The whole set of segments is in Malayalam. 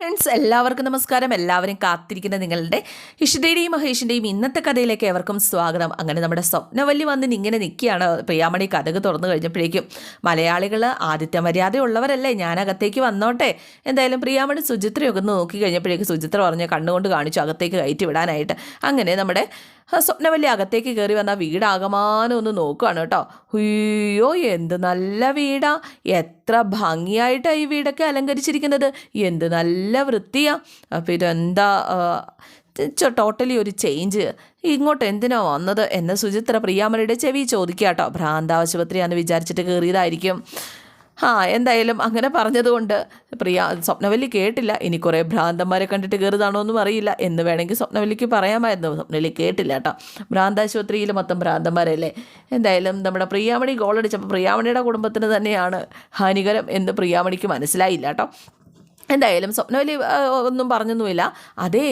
ഫ്രണ്ട്സ് എല്ലാവർക്കും നമസ്കാരം. എല്ലാവരും കാത്തിരിക്കുന്ന നിങ്ങളുടെ ഇഷിതയുടെയും മഹേഷിന്റെയും ഇന്നത്തെ കഥയിലേക്ക് ഏവർക്കും സ്വാഗതം. അങ്ങനെ നമ്മുടെ സ്വപ്നവല്ലി വന്ന് ഇങ്ങനെ നിൽക്കുകയാണ്. പ്രിയാമണി കഥക് തുറന്നു കഴിഞ്ഞപ്പോഴേക്കും മലയാളികൾ ആദിത്യ മര്യാദ ഉള്ളവരല്ലേ ഞാൻ വന്നോട്ടെ. എന്തായാലും പ്രിയാമണി സുചിത്രയൊക്കെ നോക്കി കഴിഞ്ഞപ്പോഴേക്കും സുചിത്ര പറഞ്ഞ് കണ്ണുകൊണ്ട് കാണിച്ചു അകത്തേക്ക് കയറ്റി വിടാനായിട്ട്. അങ്ങനെ നമ്മുടെ സ്വപ്നവല്ലി അകത്തേക്ക് കയറി വന്ന വീടാകമാനം ഒന്ന് നോക്കുകയാണ് കേട്ടോ. അയ്യോ എന്ത് നല്ല വീടാ. എത്ര ഭംഗിയായിട്ടാണ് ഈ വീടൊക്കെ അലങ്കരിച്ചിരിക്കുന്നത്. എന്ത് നല്ല വൃത്തിയാണ് അപ്പം ഇതെന്താ ടോട്ടലി ഒരു ചേഞ്ച് ഇങ്ങോട്ട് എന്തിനാ വന്നത്? എന്നെ സുചിത്ര പ്രിയാമലയുടെ ചെവി ചോദിക്കുക കേട്ടോ ഭ്രാന്താശുപത്രിയാന്ന് വിചാരിച്ചിട്ട് കയറിയതായിരിക്കും ആ എന്തായാലും അങ്ങനെ പറഞ്ഞതുകൊണ്ട് പ്രിയ സ്വപ്നവല്ലി കേട്ടില്ല. ഇനി കുറേ ഭ്രാന്തന്മാരെ കണ്ടിട്ട് കയറുതാണോ എന്നും അറിയില്ല. എന്ന് വേണമെങ്കിൽ സ്വപ്നവല്ലിക്ക് പറയാമായിരുന്നു. സ്വപ്നവല്ലി കേട്ടില്ല കേട്ടോ. ഭ്രാന്താശുപത്രിയിൽ മൊത്തം ഭ്രാന്തന്മാരല്ലേ? എന്തായാലും നമ്മുടെ പ്രിയാമണി ഗോളടിച്ചപ്പോൾ പ്രിയാമണിയുടെ കുടുംബത്തിന് തന്നെയാണ് ഹാനികരം എന്ന് പ്രിയാമണിക്ക് മനസ്സിലായില്ല കേട്ടോ. എന്തായാലും സ്വപ്നവലി ഒന്നും പറഞ്ഞൊന്നുമില്ല. അതേ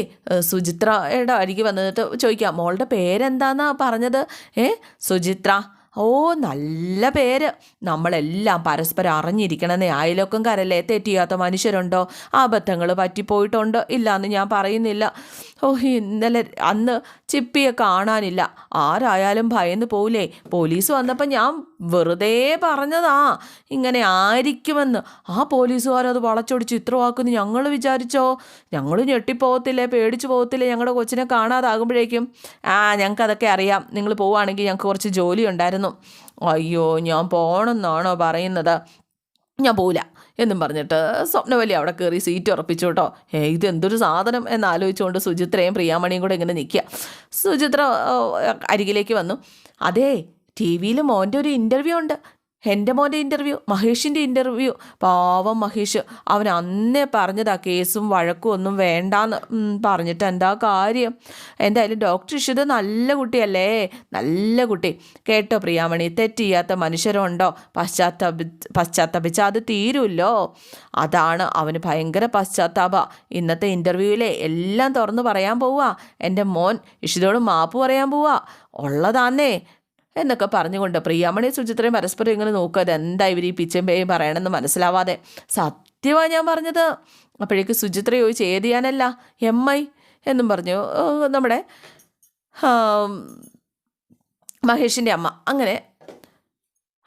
സുചിത്രയുടെ അരികെ വന്നിട്ട് ചോദിക്കാം മോളുടെ പേരെന്താന്നാ പറഞ്ഞത്? ഏ സുചിത്ര. ഓ നല്ല പേര്. നമ്മളെല്ലാം പരസ്പരം അറിഞ്ഞിരിക്കണമെന്നേ അയലൊക്കംകാരല്ലേ തെറ്റിയാത്ത മനുഷ്യരുണ്ടോ? അബദ്ധങ്ങൾ പറ്റിപ്പോയിട്ടുണ്ടോ. ഇല്ല എന്ന് ഞാൻ പറയുന്നില്ല. ഓ ഇന്നലെ അന്ന് ചിപ്പിയെ കാണാനില്ല. ആരായാലും ഭയന്ന് പോവില്ലേ? പോലീസ് വന്നപ്പോൾ ഞാൻ വെറുതെ പറഞ്ഞതാ. ഇങ്ങനെ ആയിരിക്കുമെന്ന്. ആ പോലീസുകാരത് വളച്ചൊടിച്ച് ഇത്രവാക്കുന്നു ഞങ്ങൾ വിചാരിച്ചോ? ഞങ്ങൾ ഞെട്ടിപ്പോകത്തില്ലേ? പേടിച്ചു പോകത്തില്ലേ? ഞങ്ങളുടെ കൊച്ചിനെ കാണാതാകുമ്പോഴേക്കും. ആ ഞങ്ങൾക്കതൊക്കെ അറിയാം. നിങ്ങൾ പോവുകയാണെങ്കിൽ ഞങ്ങൾക്ക് കുറച്ച് ജോലി ഉണ്ടായിരുന്നു. അയ്യോ ഞാൻ പോകണമെന്നാണോ പറയുന്നത്? ഞാൻ പോവില്ല. എന്നും പറഞ്ഞിട്ട് സ്വപ്നവലി അവിടെ കയറി സീറ്റ് ഉറപ്പിച്ചു കേട്ടോ. ഏ ഇതെന്തൊരു സാധനം എന്നാലോചിച്ചുകൊണ്ട് സുചിത്രയും പ്രിയാമണിയും കൂടെ ഇങ്ങനെ നിൽക്കുക. സുചിത്ര അരികിലേക്ക് വന്നു. അതേ ടി വിയിൽ മോന്റെ ഒരു ഇന്റർവ്യൂ ഉണ്ട്. എന്റെ മോന്റെ ഇന്റർവ്യൂ മഹേഷിന്റെ ഇന്റർവ്യൂ പാവം മഹേഷ്. അവൻ അന്നേ പറഞ്ഞതാ കേസും വഴക്കും ഒന്നും വേണ്ടാന്ന്. പറഞ്ഞിട്ട് എന്താ കാര്യം? എന്തായാലും ഡോക്ടർ ഇഷിത് നല്ല കുട്ടിയല്ലേ? നല്ല കുട്ടി. കേട്ടോ പ്രിയാമണി തെറ്റ് ചെയ്യാത്ത മനുഷ്യരുണ്ടോ? പശ്ചാത്തപി പശ്ചാത്തപിച്ച അത് തീരുമല്ലോ അതാണ് അവന് ഭയങ്കര പശ്ചാത്താപ. ഇന്നത്തെ ഇന്റർവ്യൂവിലെ എല്ലാം തുറന്നു പറയാൻ പോവുക എന്റെ മോൻ ഇഷിതോട് മാപ്പ് പറയാൻ പോവുക ഉള്ളതാന്നേ. എന്നൊക്കെ പറഞ്ഞുകൊണ്ട് പ്രിയാമണി സുചിത്രയും പരസ്പരം ഇങ്ങനെ നോക്കുക. എന്താ ഇവർ ഈ പിച്ചും പേയും പറയണമെന്ന് മനസ്സിലാവാതെ. സത്യമാണ് ഞാൻ പറഞ്ഞത്. അപ്പോഴേക്ക് സുചിത്ര ചോദിച്ചു ഏത് ചെയ്യാനല്ല എം ഐ. എന്നും പറഞ്ഞു. നമ്മുടെ മഹേഷിന്റെ അമ്മ. അങ്ങനെ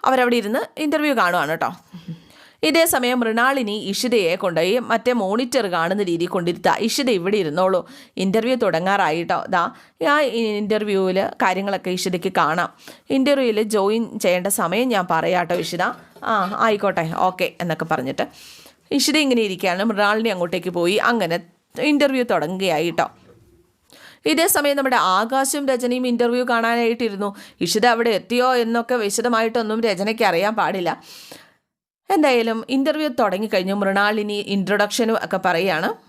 അവരവിടെ ഇരുന്ന് ഇന്റർവ്യൂ കാണുവാണ് കേട്ടോ. ഇതേ സമയം മൃണാളിനി ഇഷിതയെ കൊണ്ടുപോയി മറ്റേ മോണിറ്റർ കാണുന്ന രീതി കൊണ്ടിരുത്തുക ഇഷിത ഇവിടെ ഇരുന്നോളൂ. ഇന്റർവ്യൂ തുടങ്ങാറായിട്ടോ. ദാ ആ ഇന്റർവ്യൂവിൽ കാര്യങ്ങളൊക്കെ ഇഷിതയ്ക്ക് കാണാം. ഇന്റർവ്യൂവിൽ ജോയിൻ ചെയ്യേണ്ട സമയം ഞാൻ പറയാട്ടോ ഇഷിത. ആ ആയിക്കോട്ടെ. ഓക്കെ എന്നൊക്കെ പറഞ്ഞിട്ട്. ഇഷിത ഇങ്ങനെ ഇരിക്കുകയാണ്. മൃണാളിനി അങ്ങോട്ടേക്ക് പോയി. അങ്ങനെ ഇന്റർവ്യൂ തുടങ്ങുകയായി കേട്ടോ ഇതേ സമയം നമ്മുടെ ആകാശും രചനയും ഇന്റർവ്യൂ കാണാനായിട്ടിരുന്നു. ഇഷിത അവിടെ എത്തിയോ എന്നൊക്കെ വിശദമായിട്ടൊന്നും രചനയ്ക്ക് അറിയാൻ പാടില്ല. എന്തായാലും ഇന്റർവ്യൂ തുടങ്ങിക്കഴിഞ്ഞു. മൃണാളിനി ഇൻട്രൊഡക്ഷനും ഒക്കെ പറയുകയാണ്.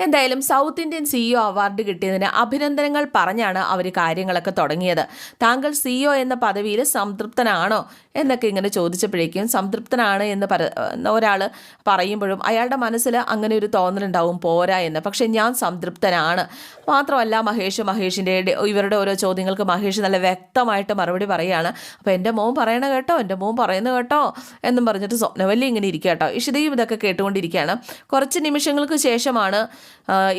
എന്തായാലും സൗത്ത് ഇന്ത്യൻ സിഇഒ അവാർഡ് കിട്ടിയതിന് അഭിനന്ദനങ്ങൾ പറഞ്ഞാണ് അവർ കാര്യങ്ങളൊക്കെ തുടങ്ങിയത്. താങ്കൾ സിഇഒ എന്ന പദവിയിൽ സംതൃപ്തനാണോ എന്നൊക്കെ ഇങ്ങനെ ചോദിച്ചപ്പോഴേക്കും സംതൃപ്തനാണ് എന്ന് പറ ഒരാൾ പറയുമ്പോഴും അയാളുടെ മനസ്സിൽ അങ്ങനെ ഒരു തോന്നലുണ്ടാവും പോരാ എന്ന്. പക്ഷേ ഞാൻ സംതൃപ്തനാണ്. മാത്രമല്ല മഹേഷ് മഹേഷിന്റെ ഇവരുടെ ഓരോ ചോദ്യങ്ങൾക്ക് മഹേഷ് നല്ല വ്യക്തമായിട്ട് മറുപടി പറയുകയാണ്. അപ്പോൾ എന്റെ മോൻ പറയണ കേട്ടോ എന്റെ മോൻ പറയുന്നത് കേട്ടോ എന്നും പറഞ്ഞിട്ട് സ്വപ്നവല്ലി ഇങ്ങനെ ഇരിക്കുക കേട്ടോ. ഇഷിതയും ഇതൊക്കെ കേട്ടുകൊണ്ടിരിക്കുകയാണ്. കുറച്ച് നിമിഷങ്ങൾക്ക് ശേഷമാണ്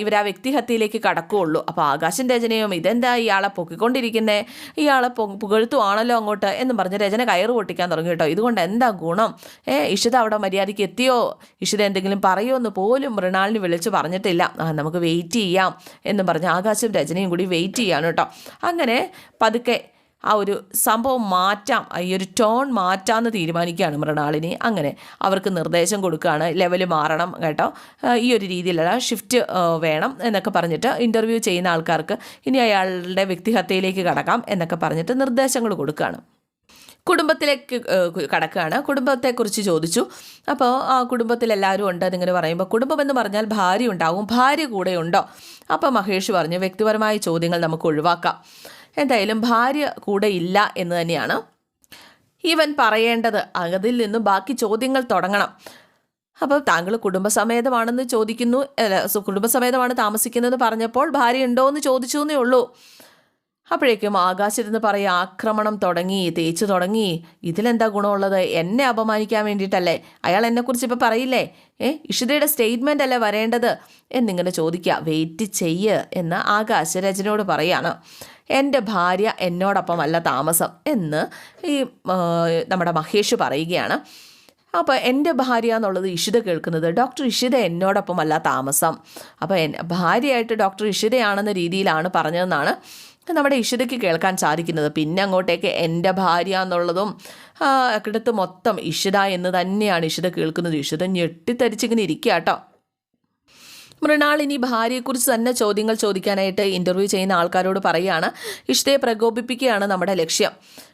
ഇവർ ആ വ്യക്തിഹത്യയിലേക്ക് കടക്കുകയുള്ളൂ അപ്പോൾ ആകാശം രചനയും ഇതെന്താ ഇയാളെ പൊക്കിക്കൊണ്ടിരിക്കുന്നേ? ഇയാളെ പുകഴ്ത്തുവാണല്ലോ അങ്ങോട്ട് എന്ന് പറഞ്ഞ് രചന കയറ് പൊട്ടിക്കാൻ തുടങ്ങി കേട്ടോ. ഇതുകൊണ്ട് എന്താ ഗുണം? ഏ ഇഷിത അവിടെ മര്യാദയ്ക്ക് എത്തിയോ? ഇഷിത എന്തെങ്കിലും പറയുമോ എന്ന് പോലും മൃണാളിന് വിളിച്ച് പറഞ്ഞിട്ടില്ല. നമുക്ക് വെയിറ്റ് ചെയ്യാം എന്ന് പറഞ്ഞ് ആകാശം രചനയും കൂടി വെയിറ്റ് ചെയ്യാണ് കേട്ടോ. അങ്ങനെ പതുക്കെ ആ ഒരു സംഭവം മാറ്റാം ഈ ഒരു ടേൺ മാറ്റാമെന്ന് തീരുമാനിക്കുകയാണ് മൃണാളിനി. അങ്ങനെ അവർക്ക് നിർദ്ദേശം കൊടുക്കുകയാണ് ലെവൽ മാറണം കേട്ടോ. ഈ ഒരു രീതിയിലുള്ള ഷിഫ്റ്റ് വേണം എന്നൊക്കെ പറഞ്ഞിട്ട് ഇന്റർവ്യൂ ചെയ്യുന്ന ആൾക്കാർക്ക് ഇനി അയാളുടെ വ്യക്തിഹത്യയിലേക്ക് കടക്കാം എന്നൊക്കെ പറഞ്ഞിട്ട് നിർദ്ദേശങ്ങൾ കൊടുക്കുകയാണ്. കുടുംബത്തിലേക്ക് കടക്കുകയാണ്. കുടുംബത്തെക്കുറിച്ച് ചോദിച്ചു. അപ്പോൾ ആ കുടുംബത്തിൽ എല്ലാവരും ഉണ്ട് എന്നിങ്ങനെ പറയുമ്പോൾ കുടുംബം എന്ന് പറഞ്ഞാൽ ഭാര്യ ഉണ്ടാവും ഭാര്യ കൂടെ ഉണ്ടോ? അപ്പോൾ മഹേഷ് പറഞ്ഞു വ്യക്തിപരമായ ചോദ്യങ്ങൾ നമുക്ക് ഒഴിവാക്കാം. എന്തായാലും ഭാര്യ കൂടെ ഇല്ല എന്ന് തന്നെയാണ് ഇവൻ പറയേണ്ടത്. അതിൽ നിന്നും ബാക്കി ചോദ്യങ്ങൾ തുടങ്ങണം. അപ്പോൾ താങ്കൾ കുടുംബസമേതമാണെന്ന് ചോദിക്കുന്നു. അല്ല കുടുംബസമേതമാണ് താമസിക്കുന്നതെന്ന് പറഞ്ഞപ്പോൾ ഭാര്യ ഉണ്ടോ എന്ന് ചോദിച്ചു എന്നേ ഉള്ളൂ. അപ്പോഴേക്കും ആകാശിരുന്ന് പറയും ആക്രമണം തുടങ്ങി തേച്ചു തുടങ്ങി. ഇതിലെന്താ ഗുണമുള്ളത്? എന്നെ അപമാനിക്കാൻ വേണ്ടിയിട്ടല്ലേ? അയാൾ എന്നെക്കുറിച്ച് ഇപ്പോൾ പറയില്ലേ? ഏ ഇഷിതയുടെ സ്റ്റേറ്റ്മെന്റ് അല്ലേ വരേണ്ടത്? എന്നിങ്ങനെ ചോദിക്കുക വെയിറ്റ് ചെയ്യ് എന്ന് ആകാശ് രചനയോട് പറയാണ്. എന്റെ ഭാര്യ എന്നോടൊപ്പമല്ല താമസം എന്ന് ഈ നമ്മുടെ മഹേഷ് പറയുകയാണ്. അപ്പോൾ എന്റെ ഭാര്യ എന്നുള്ളത് ഇഷിത കേൾക്കുന്നത് ഡോക്ടർ ഇഷിത എന്നോടൊപ്പമല്ല താമസം. അപ്പോൾ ഭാര്യയായിട്ട് ഡോക്ടർ ഇഷിതയാണെന്ന രീതിയിലാണ് പറഞ്ഞതെന്നാണ് നമ്മുടെ ഇഷിതയ്ക്ക് കേൾക്കാൻ സാധിക്കുന്നത്. പിന്നെ അങ്ങോട്ടേക്ക് എന്റെ ഭാര്യ എന്നുള്ളതും ആ, അടുത്ത് മൊത്തം ഇഷിത എന്ന് തന്നെയാണ് ഇഷിത കേൾക്കുന്നത്. ഇഷിത ഞെട്ടിത്തരിച്ചിങ്ങനെ ഇരിക്കുക കേട്ടോ മൃണാളിനി ഭാര്യയെക്കുറിച്ച് തന്നെ ചോദ്യങ്ങൾ ചോദിക്കാനായിട്ട് ഇന്റർവ്യൂ ചെയ്യുന്ന ആൾക്കാരോട് പറയുകയാണ് ഇഷ്ടയെ പ്രകോപിപ്പിക്കുകയാണ് നമ്മുടെ ലക്ഷ്യം.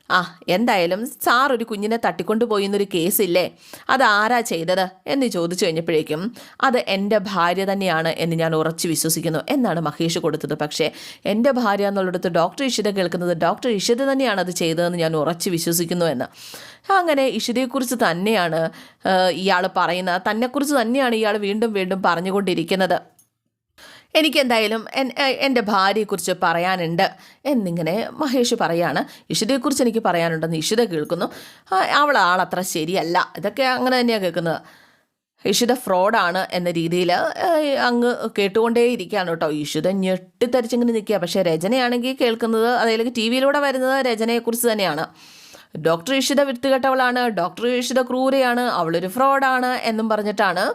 ആ എന്തായാലും സാർ ഒരു കുഞ്ഞിനെ തട്ടിക്കൊണ്ടു എന്നൊരു കേസില്ലേ? അത് ആരാ ചെയ്തത്? എന്ന് ചോദിച്ചു കഴിഞ്ഞപ്പോഴേക്കും അത് എന്റെ ഭാര്യ തന്നെയാണ് എന്ന് ഞാൻ ഉറച്ചു വിശ്വസിക്കുന്നു. എന്നാണ് മഹേഷ് കൊടുത്തത്. പക്ഷേ എന്റെ ഭാര്യ എന്നുള്ളിടത്ത് ഡോക്ടർ ഇഷിത കേൾക്കുന്നത് ഡോക്ടർ ഇഷിത തന്നെയാണ് അത് ചെയ്തതെന്ന് ഞാൻ ഉറച്ചു വിശ്വസിക്കുന്നു എന്ന്. അങ്ങനെ ഇഷിതയെക്കുറിച്ച് തന്നെയാണ് ഇയാൾ പറയുന്നത്. തന്നെക്കുറിച്ച് തന്നെയാണ് ഇയാൾ വീണ്ടും വീണ്ടും പറഞ്ഞുകൊണ്ടിരിക്കുന്നത്. എനിക്കെന്തായാലും എന്റെ ഭാര്യയെക്കുറിച്ച് പറയാനുണ്ട്. എന്നിങ്ങനെ മഹേഷ് പറയാണ് ഇഷിതയെക്കുറിച്ച് എനിക്ക് പറയാനുണ്ടെന്ന് ഇഷിത കേൾക്കുന്നു. അവൾ ആളത്ര ശരിയല്ല. ഇതൊക്കെ അങ്ങനെ തന്നെയാണ് കേൾക്കുന്നത്. ഇഷിത ഫ്രോഡാണ് എന്ന രീതിയിൽ അങ്ങ് കേട്ടുകൊണ്ടേ കേട്ടുകൊണ്ടേയിരിക്കുകയാണ് കേട്ടോ. ഇഷിത ഞെട്ടിത്തരിച്ചിങ്ങനെ നിൽക്കുക. പക്ഷേ രചനയാണെങ്കിൽ കേൾക്കുന്നത് അതായത് ടി വിയിലൂടെ വരുന്നത് രചനയെക്കുറിച്ച് തന്നെയാണ്. ഡോക്ടർ ഇഷിത വിത്തുകെട്ടവളാണ് ഡോക്ടർ ഇഷിത ക്രൂരയാണ്. അവളൊരു ഫ്രോഡാണ് എന്നും പറഞ്ഞിട്ടാണ്.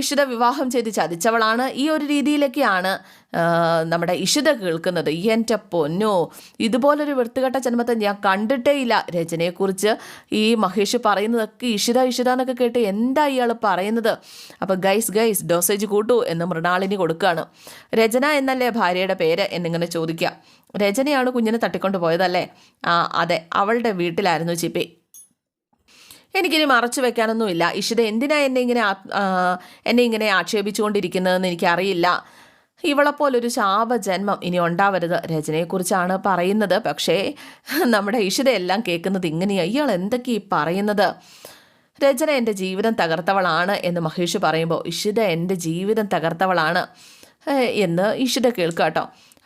ഇഷിത വിവാഹം ചെയ്ത് ചതിച്ചവളാണ്. ഈ ഒരു രീതിയിലൊക്കെയാണ് നമ്മുടെ ഇഷിത കേൾക്കുന്നത്. എന്റെ പൊന്നോ ഇതുപോലൊരു വൃത്തികെട്ട ജന്മത്തെ ഞാൻ കണ്ടിട്ടേ ഇല്ല രചനയെക്കുറിച്ച് ഈ മഹേഷ് പറയുന്നതൊക്കെ ഇഷിത ഇഷിത എന്നൊക്കെ കേട്ട് എന്താ ഇയാൾ പറയുന്നത്? അപ്പോൾ ഗൈസ് ഗൈസ് ഡോസേജ് കൂട്ടു എന്ന് മൃണാളിനി കൊടുക്കുകയാണ് രചന എന്നല്ലേ ഭാര്യയുടെ പേര് എന്നിങ്ങനെ ചോദിക്കുക രചനയാണ് കുഞ്ഞിനെ തട്ടിക്കൊണ്ട് പോയതല്ലേ? ആ അതെ അവളുടെ വീട്ടിലായിരുന്നു ചിപ്പി. എനിക്കിനി മറച്ചു വെക്കാനൊന്നുമില്ല. ഇഷിത എന്തിനാ എന്നെ ഇങ്ങനെ എന്നെ ഇങ്ങനെ ആക്ഷേപിച്ചുകൊണ്ടിരിക്കുന്നതെന്ന് എനിക്കറിയില്ല. ഇവളെപ്പോലൊരു ശാപജന്മം ഇനി ഉണ്ടാവരുത്. രചനയെക്കുറിച്ചാണ് പറയുന്നത്. പക്ഷേ നമ്മുടെ ഇഷിതയെല്ലാം കേൾക്കുന്നത് ഇങ്ങനെയാണ് ഇയാൾ എന്തൊക്കെ ഈ പറയുന്നത്? രചന എന്റെ ജീവിതം തകർത്തവളാണ് എന്ന് മഹേഷ് പറയുമ്പോൾ ഇഷിത എന്റെ ജീവിതം തകർത്തവളാണ്. എന്ന് ഇഷിത കേൾക്കാട്ടോ.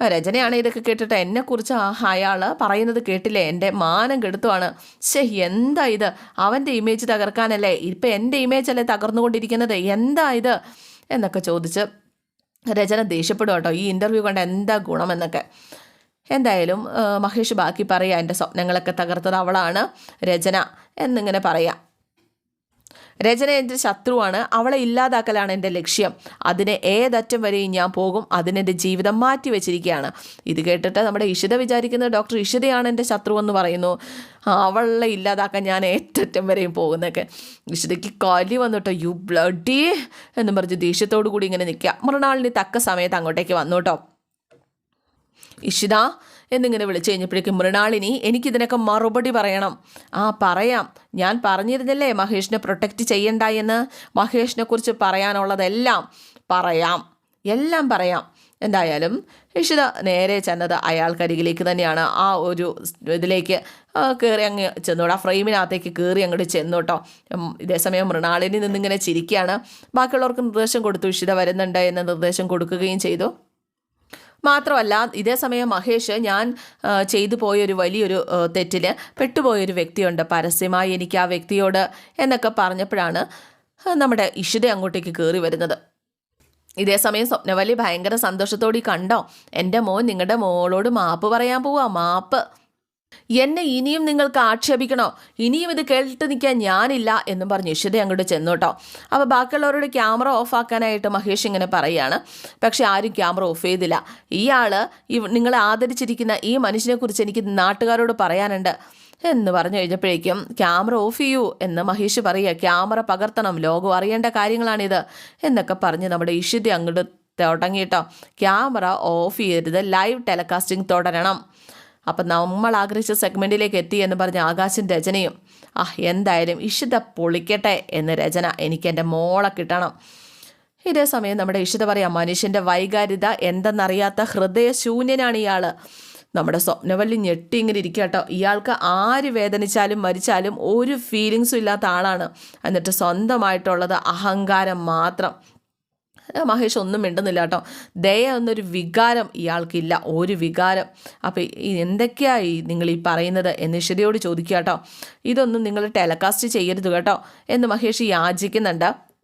രചനയാണ് ഇതൊക്കെ കേട്ടിട്ട് എന്നെക്കുറിച്ച് അയാൾ പറയുന്നത് കേട്ടില്ലേ? എന്റെ മാനം കെടുത്തുവാണ്. ശേ എന്താ ഇത്? അവന്റെ ഇമേജ് തകർക്കാനല്ലേ? ഇപ്പം എന്റെ ഇമേജ് അല്ലേ തകർന്നുകൊണ്ടിരിക്കുന്നത്? എന്താ ഇത്? എന്നൊക്കെ ചോദിച്ച് രചന ദേഷ്യപ്പെടും കേട്ടോ. ഈ ഇന്റർവ്യൂ കൊണ്ട് എന്താ ഗുണമെന്നൊക്കെ എന്തായാലും മഹേഷ് ബാക്കി പറയാം എന്റെ സ്വപ്നങ്ങളൊക്കെ തകർത്തത് അവളാണ് രചന എന്നിങ്ങനെ പറയാം. രചന എന്റെ ശത്രുവാണ് അവളെ ഇല്ലാതാക്കലാണ് എന്റെ ലക്ഷ്യം. അതിന് ഏതറ്റം വരെയും ഞാൻ പോകും അതിനെന്റെ ജീവിതം മാറ്റി വെച്ചിരിക്കുകയാണ്. ഇത് കേട്ടിട്ട് നമ്മുടെ ഇഷിത വിചാരിക്കുന്നത് ഡോക്ടർ ഇഷിതയാണ് എന്റെ ശത്രു എന്ന് പറയുന്നു അവളെ ഇല്ലാതാക്കാൻ ഞാൻ ഏറ്ററ്റം വരെയും പോകുന്നൊക്കെ. ഇഷിതയ്ക്ക് കലി വന്നിട്ടോ യു ബ്ലഡി എന്ന് പറഞ്ഞ് ദേഷ്യത്തോടു കൂടി ഇങ്ങനെ നിൽക്കുക. മറുനാളിന് തക്ക സമയത്ത് അങ്ങോട്ടേക്ക് വന്നു കേട്ടോ. ഇഷിത എന്നിങ്ങനെ വിളിച്ചു കഴിഞ്ഞപ്പോഴേക്കും മൃണാളിനി എനിക്കിതിനൊക്കെ മറുപടി പറയണം. ആ പറയാം. ഞാൻ പറഞ്ഞിരുന്നില്ലേ മഹേഷിനെ പ്രൊട്ടക്റ്റ് ചെയ്യണ്ട എന്ന്? മഹേഷിനെ കുറിച്ച് പറയാനുള്ളതെല്ലാം പറയാം. എല്ലാം പറയാം. എന്തായാലും ഇഷിത നേരെ ചെന്നത് അയാൾക്കരികിലേക്ക് തന്നെയാണ്. ആ ഒരു ഇതിലേക്ക് കയറി അങ്ങ് ചെന്നോട്ടോ ആ ഫ്രെയിമിനകത്തേക്ക് കയറി അങ്ങോട്ട് ചെന്നു കേട്ടോ. ഉം, ഇതേസമയം മൃണാളിനി നിന്നിങ്ങനെ ചിരിക്കുകയാണ്. ബാക്കിയുള്ളവർക്ക് നിർദ്ദേശം കൊടുത്തു ഇഷിത വരുന്നുണ്ട് എന്ന് നിർദ്ദേശം കൊടുക്കുകയും ചെയ്തു. മാത്രമല്ല ഇതേ സമയം മഹേഷ് ഞാൻ ചെയ്തു പോയൊരു വലിയൊരു തെറ്റിൽ പെട്ടുപോയൊരു വ്യക്തിയുണ്ട്. പരസ്യമായി എനിക്ക് ആ വ്യക്തിയോട് എന്നൊക്കെ പറഞ്ഞപ്പോഴാണ് നമ്മുടെ ഇഷിത അങ്ങോട്ടേക്ക് കയറി വരുന്നത്. ഇതേ സമയം സ്വപ്നവല്ലി ഭയങ്കര സന്തോഷത്തോടെ കണ്ടോ എന്റെ മോൻ നിങ്ങളുടെ മോളോട് മാപ്പ് പറയാൻ പോവാ മാപ്പ്. എന്നെ ഇനിയും നിങ്ങൾക്ക് ആക്ഷേപിക്കണോ? ഇനിയും ഇത് കേട്ടിട്ട് നിൽക്കാൻ ഞാനില്ല എന്നും പറഞ്ഞ് ഇഷിത അങ്ങോട്ട് ചെന്നു കേട്ടോ അപ്പോൾ ബാക്കിയുള്ളവരോട് ക്യാമറ ഓഫ് ആക്കാനായിട്ട് മഹേഷ് ഇങ്ങനെ പറയുകയാണ്. പക്ഷേ ആരും ക്യാമറ ഓഫ് ചെയ്തില്ല. ഇയാൾ ഈ നിങ്ങളെ ആദരിച്ചിരിക്കുന്ന ഈ മനുഷ്യനെക്കുറിച്ച് എനിക്ക് നാട്ടുകാരോട് പറയാനുണ്ട് എന്ന് പറഞ്ഞു കഴിഞ്ഞപ്പോഴേക്കും ക്യാമറ ഓഫ് ചെയ്യൂ എന്ന് മഹേഷ് പറയുക. ക്യാമറ പകർത്തണം. ലോകം അറിയേണ്ട കാര്യങ്ങളാണിത് എന്നൊക്കെ പറഞ്ഞ് നമ്മുടെ ഇഷിത അങ്ങോട്ട് തുടങ്ങിയിട്ടോ. ക്യാമറ ഓഫ് ചെയ്യരുത്. ലൈവ് ടെലികാസ്റ്റിംഗ് തുടരണം. അപ്പം നമ്മൾ ആഗ്രഹിച്ച സെഗ്മെന്റിലേക്ക് എത്തി എന്ന് പറഞ്ഞ ആകാശം രചനയും. ആ എന്തായാലും ഇഷിത പൊളിക്കട്ടെ എന്ന് രചന എനിക്ക് എന്റെ മോളെ കിട്ടണം. ഇതേ സമയം നമ്മുടെ ഇഷിത പറയാം മനുഷ്യന്റെ വൈകാരിത എന്തെന്നറിയാത്ത ഹൃദയശൂന്യനാണ് ഇയാൾ നമ്മുടെ സ്വപ്നവല്ലി ഞെട്ടി ഇങ്ങനെ ഇരിക്കുക കേട്ടോ. ഇയാൾക്ക് ആര് വേദനിച്ചാലും മരിച്ചാലും ഒരു ഫീലിങ്സും ഇല്ലാത്ത ആളാണ്. എന്നിട്ട് സ്വന്തമായിട്ടുള്ളത് അഹങ്കാരം മാത്രം. മഹേഷ് ഒന്നും മിണ്ടുന്നില്ല കേട്ടോ ദയ എന്നൊരു വികാരം ഇയാൾക്കില്ല. ഒരു വികാരം. അപ്പോൾ ഈ എന്തൊക്കെയായി നിങ്ങൾ ഈ പറയുന്നത് എന്ന് ഇഷിതയോട് ചോദിക്കുക കേട്ടോ. ഇതൊന്നും നിങ്ങൾ ടെലകാസ്റ്റ് ചെയ്യരുത് കേട്ടോ എന്ന് മഹേഷ് യാചിക്കുന്നുണ്ട്.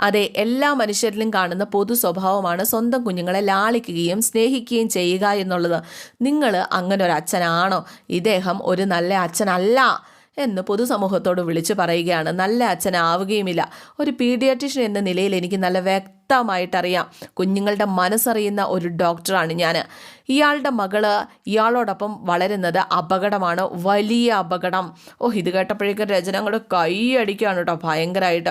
അതെ എല്ലാ മനുഷ്യരിലും കാണുന്ന പൊതു സ്വഭാവമാണ് സ്വന്തം കുഞ്ഞുങ്ങളെ ലാളിക്കുകയും സ്നേഹിക്കുകയും ചെയ്യുക എന്നുള്ളത്. നിങ്ങൾ അങ്ങനെ ഒരു അച്ഛനാണോ? ഇദ്ദേഹം ഒരു നല്ല അച്ഛനല്ല. എന്ന് പൊതുസമൂഹത്തോട് വിളിച്ചു പറയുകയാണ്. നല്ല അച്ഛനാവുകയുമില്ല. ഒരു പീഡിയാട്രീഷ്യൻ എന്ന നിലയിൽ എനിക്ക് നല്ല വ്യക്തമായിട്ടറിയാം. കുഞ്ഞുങ്ങളുടെ മനസ്സറിയുന്ന ഒരു ഡോക്ടറാണ് ഞാൻ. ഇയാളുടെ മകൾ ഇയാളോടൊപ്പം വളരുന്നത് അപകടമാണ്. വലിയ അപകടം. ഓ ഇത് കേട്ടപ്പോഴേക്കും രചന അങ്ങോട്ട് കൈയടിക്കുകയാണ് കേട്ടോ ഭയങ്കരമായിട്ട്.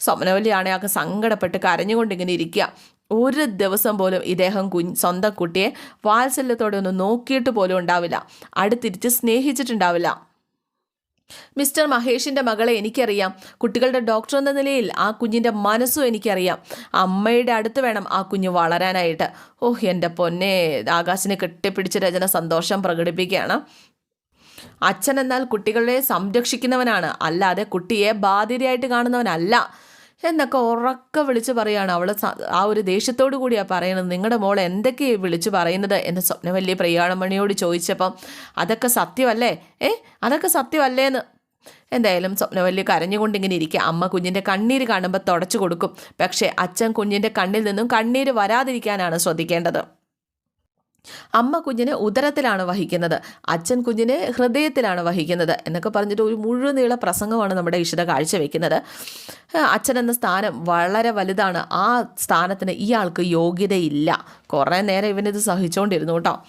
സ്വപ്നവല്ലിയാണ് അയാൾക്ക് സങ്കടപ്പെട്ട് കരഞ്ഞുകൊണ്ടിങ്ങനെ ഇരിക്കുക. ഒരു ദിവസം പോലും ഇദ്ദേഹം കുഞ്ഞ് സ്വന്തം കുട്ടിയെ വാത്സല്യത്തോടെ ഒന്ന് നോക്കിയിട്ട് പോലും ഉണ്ടാവില്ല. അടുത്തിരിച്ച് സ്നേഹിച്ചിട്ടുണ്ടാവില്ല. മിസ്റ്റർ മഹേഷിന്റെ മകളെ എനിക്കറിയാം. കുട്ടികളുടെ ഡോക്ടർ എന്ന നിലയിൽ ആ കുഞ്ഞിന്റെ മനസ്സും എനിക്കറിയാം. അമ്മയുടെ അടുത്ത് വേണം ആ കുഞ്ഞ് വളരാനായിട്ട്. ഓഹ് എന്റെ പൊന്നെ ആകാശിനെ കെട്ടിപ്പിടിച്ച രചന സന്തോഷം പ്രകടിപ്പിക്കുകയാണ്. അച്ഛൻ എന്നാൽ കുട്ടികളെ സംരക്ഷിക്കുന്നവനാണ്. അല്ലാതെ കുട്ടിയെ ബാധ്യതയായിട്ട് കാണുന്നവനല്ല. എന്നൊക്കെ ഉറക്ക വിളിച്ച് പറയാണ്. അവൾ ആ ഒരു ദേഷ്യത്തോടു കൂടിയാണ് പറയുന്നത് നിങ്ങളുടെ മോൾ എന്തൊക്കെയാണ് വിളിച്ച് പറയുന്നത്? എന്ന് സ്വപ്നവല്ലി പ്രയാണമണിയോട് ചോദിച്ചപ്പം അതൊക്കെ സത്യമല്ലേ? ഏ? അതൊക്കെ സത്യമല്ലേ എന്ന് എന്തായാലും സ്വപ്നവല്ലി കരഞ്ഞുകൊണ്ടിങ്ങനെ ഇരിക്കുക അമ്മ കുഞ്ഞിന്റെ കണ്ണീര് കാണുമ്പോൾ തുടച്ചു കൊടുക്കും. പക്ഷേ അച്ഛൻ കുഞ്ഞിന്റെ കണ്ണിൽ നിന്നും കണ്ണീര് വരാതിരിക്കാനാണ് ശ്രദ്ധിക്കേണ്ടത്. അമ്മ കുഞ്ഞിനെ ഉദരത്തിലാണ് വഹിക്കുന്നത്. അച്ഛൻ കുഞ്ഞിനെ ഹൃദയത്തിലാണ് വഹിക്കുന്നത്. എന്നൊക്കെ പറഞ്ഞിട്ട് ഒരു മുഴുവനീള പ്രസംഗമാണ് നമ്മുടെ ഈശ്വര കാഴ്ചവെക്കുന്നത്. അച്ഛൻ എന്ന സ്ഥാനം വളരെ വലുതാണ്. ആ സ്ഥാനത്തിന് ഇയാൾക്ക് യോഗ്യതയില്ല. കുറേ നേരം ഇവനിത് സഹിച്ചുകൊണ്ടിരുന്നു കേട്ടോ.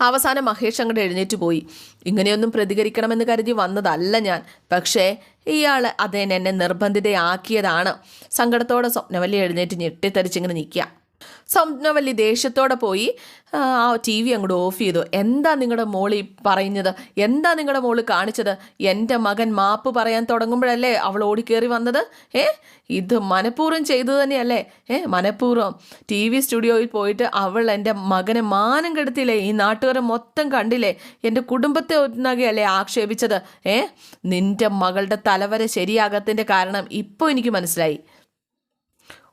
അവസാനം മഹേഷ് അങ്ങോട്ട് എഴുന്നേറ്റ് പോയി. ഇങ്ങനെയൊന്നും പ്രതികരിക്കണമെന്ന് കരുതി വന്നതല്ല ഞാൻ. പക്ഷേ ഇയാൾ അതേനെ എന്നെ നിർബന്ധിതയാക്കിയതാണ്. സങ്കടത്തോടെ സ്വപ്നവല്ലി എഴുന്നേറ്റ് ഞെട്ടിത്തരിച്ചിങ്ങനെ നിൽക്കുക. സ്വപ്നവല്ലി ദേഷ്യത്തോടെ പോയി ആ ടി വി അങ്ങോട്ട് ഓഫ് ചെയ്തു. എന്താ നിങ്ങളുടെ മോളി പറയുന്നത്? എന്താ നിങ്ങളുടെ മോൾ കാണിച്ചത്? എന്റെ മകൻ മാപ്പ് പറയാൻ തുടങ്ങുമ്പോഴല്ലേ അവൾ ഓടിക്കേറി വന്നത്? ഏ? ഇത് മനഃപൂർവം ചെയ്തു തന്നെയല്ലേ? ഏ മനഃപൂർവം. ടി വി സ്റ്റുഡിയോയിൽ പോയിട്ട് അവൾ എന്റെ മകനെ മാനം കെടുത്തില്ലേ? ഈ നാട്ടുകാരെ മൊത്തം കണ്ടില്ലേ? എന്റെ കുടുംബത്തെ ഒന്നാകെയല്ലേ ആക്ഷേപിച്ചത്? ഏ? നിന്റെ മകളുടെ തലവരെ ശരിയാകത്തിന്റെ കാരണം ഇപ്പോൾ എനിക്ക് മനസ്സിലായി.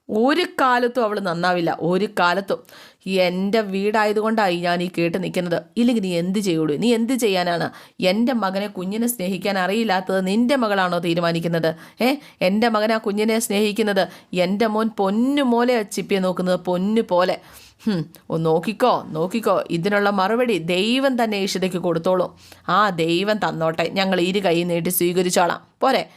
ഒരു കാലത്തും അവൾ നന്നാവില്ല. ഒരു കാലത്തും. എന്റെ വീടായതുകൊണ്ടായി ഞാൻ ഈ കേട്ട് നിൽക്കുന്നത്. ഇല്ലെങ്കിൽ നീ എന്ത് ചെയ്യുള്ളൂ നീ എന്ത് ചെയ്യാനാണ്? എന്റെ മകനെ കുഞ്ഞിനെ സ്നേഹിക്കാൻ അറിയില്ലാത്തത് നിന്റെ മകളാണോ തീരുമാനിക്കുന്നത്? ഏ? എന്റെ മകൻ ആ കുഞ്ഞിനെ സ്നേഹിക്കുന്നത് എന്റെ മോൻ പൊന്നു മോലെ ചിപ്പിയെ നോക്കുന്നത് പൊന്നു പോലെ. ഓ നോക്കിക്കോ നോക്കിക്കോ. ഇതിനുള്ള മറുപടി ദൈവം തന്നെ ഈഷിതയ്ക്ക് കൊടുത്തോളൂ. ആ ദൈവം തന്നോട്ടെ. ഞങ്ങൾ ഇരു കൈ നീട്ടി സ്വീകരിച്ചോളാം. പോരെ.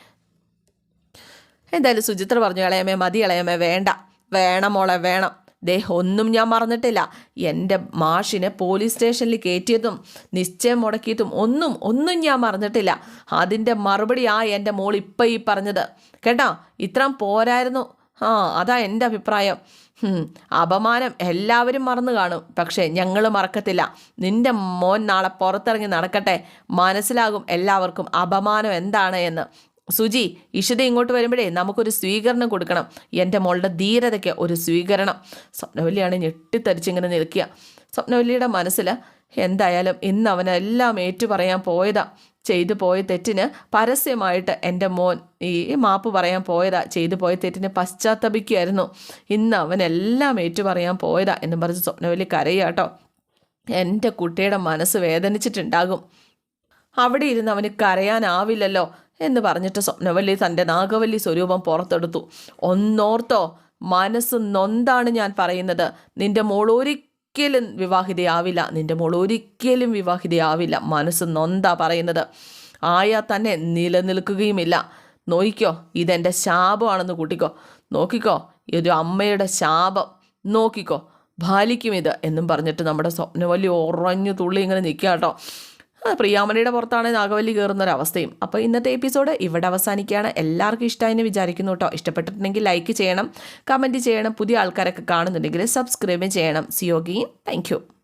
എന്തായാലും സുചിത്ര പറഞ്ഞു ഇളയമേ മതി ഇളയമേ വേണ്ട. വേണം മോളെ വേണം. ദേ ഒന്നും ഞാൻ മറന്നിട്ടില്ല. എന്റെ മാഷിനെ പോലീസ് സ്റ്റേഷനിൽ കയറ്റിയതും നിശ്ചയം മുടക്കിയതും ഒന്നും ഒന്നും ഞാൻ മറന്നിട്ടില്ല. അതിന്റെ മറുപടി ആ എന്റെ മോൾ ഇപ്പം ഈ പറഞ്ഞത്. കേട്ടോ? ഇത്രയും പോരായിരുന്നു. ആ അതാ എന്റെ അഭിപ്രായം. അപമാനം എല്ലാവരും മറന്നു കാണും. പക്ഷേ ഞങ്ങൾ മറക്കത്തില്ല. നിന്റെ മോൻ നാളെ പുറത്തിറങ്ങി നടക്കട്ടെ. മനസ്സിലാകും എല്ലാവർക്കും അപമാനം എന്താണ് എന്ന്. സുജി ഇഷിത ഇങ്ങോട്ട് വരുമ്പോഴേ നമുക്കൊരു സ്വീകരണം കൊടുക്കണം. എന്റെ മോളുടെ ധീരതയ്ക്ക് ഒരു സ്വീകരണം. സ്വപ്നവല്ലിയാണ് ഞെട്ടിത്തരിച്ചിങ്ങനെ നിൽക്കുക. സ്വപ്നവല്ലിയുടെ മനസ്സിൽ എന്തായാലും ഇന്ന് അവനെല്ലാം ഏറ്റു പറയാൻ പോയതാ. ചെയ്തു പോയ തെറ്റിന് പരസ്യമായിട്ട് എന്റെ മോൻ ഈ മാപ്പ് പറയാൻ പോയതാ. ചെയ്തു പോയ തെറ്റിന് പശ്ചാത്തപിക്കുമായിരുന്നു ഇന്ന് അവനെല്ലാം ഏറ്റു പറയാൻ പോയതാ എന്ന് പറഞ്ഞ് സ്വപ്നവല്ലി കരയാട്ടോ എന്റെ കുട്ടിയുടെ മനസ്സ് വേദനിച്ചിട്ടുണ്ടാകും. അവിടെ ഇരുന്ന് അവന് കരയാനാവില്ലല്ലോ. എന്ന് പറഞ്ഞിട്ട് സ്വപ്നവല്ലി തന്റെ നാഗവല്ലി സ്വരൂപം പുറത്തെടുത്തു. ഒന്നോർത്തോ മനസ്സ് നൊന്താണ് ഞാൻ പറയുന്നത്. നിന്റെ മോൾ ഒരിക്കലും വിവാഹിതയാവില്ല. നിന്റെ മോൾ ഒരിക്കലും വിവാഹിതയാവില്ല. മനസ്സ് നൊന്താ പറയുന്നത്. ആയാൽ തന്നെ നിലനിൽക്കുകയുമില്ല. നോക്കിക്കോ ഇതെന്റെ ശാപമാണെന്ന് കൂട്ടിക്കോ. നോക്കിക്കോ ഒരു അമ്മയുടെ ശാപം. നോക്കിക്കോ ബാലിക്കും ഇത് എന്നും പറഞ്ഞിട്ട് നമ്മുടെ സ്വപ്നവല്ലി ഉറഞ്ഞു തുള്ളി ഇങ്ങനെ നിൽക്കുക കേട്ടോ ആ, പ്രിയാമണിയുടെ പുറത്താണ് നാഗവല്ലി കയറുന്ന ഒരു അവസ്ഥയും അപ്പോൾ ഇന്നത്തെ എപ്പിസോഡ് ഇവിടെ അവസാനിക്കുകയാണ്. എല്ലാവർക്കും ഇഷ്ടമായെന്ന് വിചാരിക്കുന്നു കേട്ടോ. ഇഷ്ടപ്പെട്ടിട്ടുണ്ടെങ്കിൽ ലൈക്ക് ചെയ്യണം കമന്റ് ചെയ്യണം. പുതിയ ആൾക്കാരൊക്കെ കാണുന്നുണ്ടെങ്കിൽ സബ്സ്ക്രൈബ് ചെയ്യണം. സിയോഗിയും താങ്ക്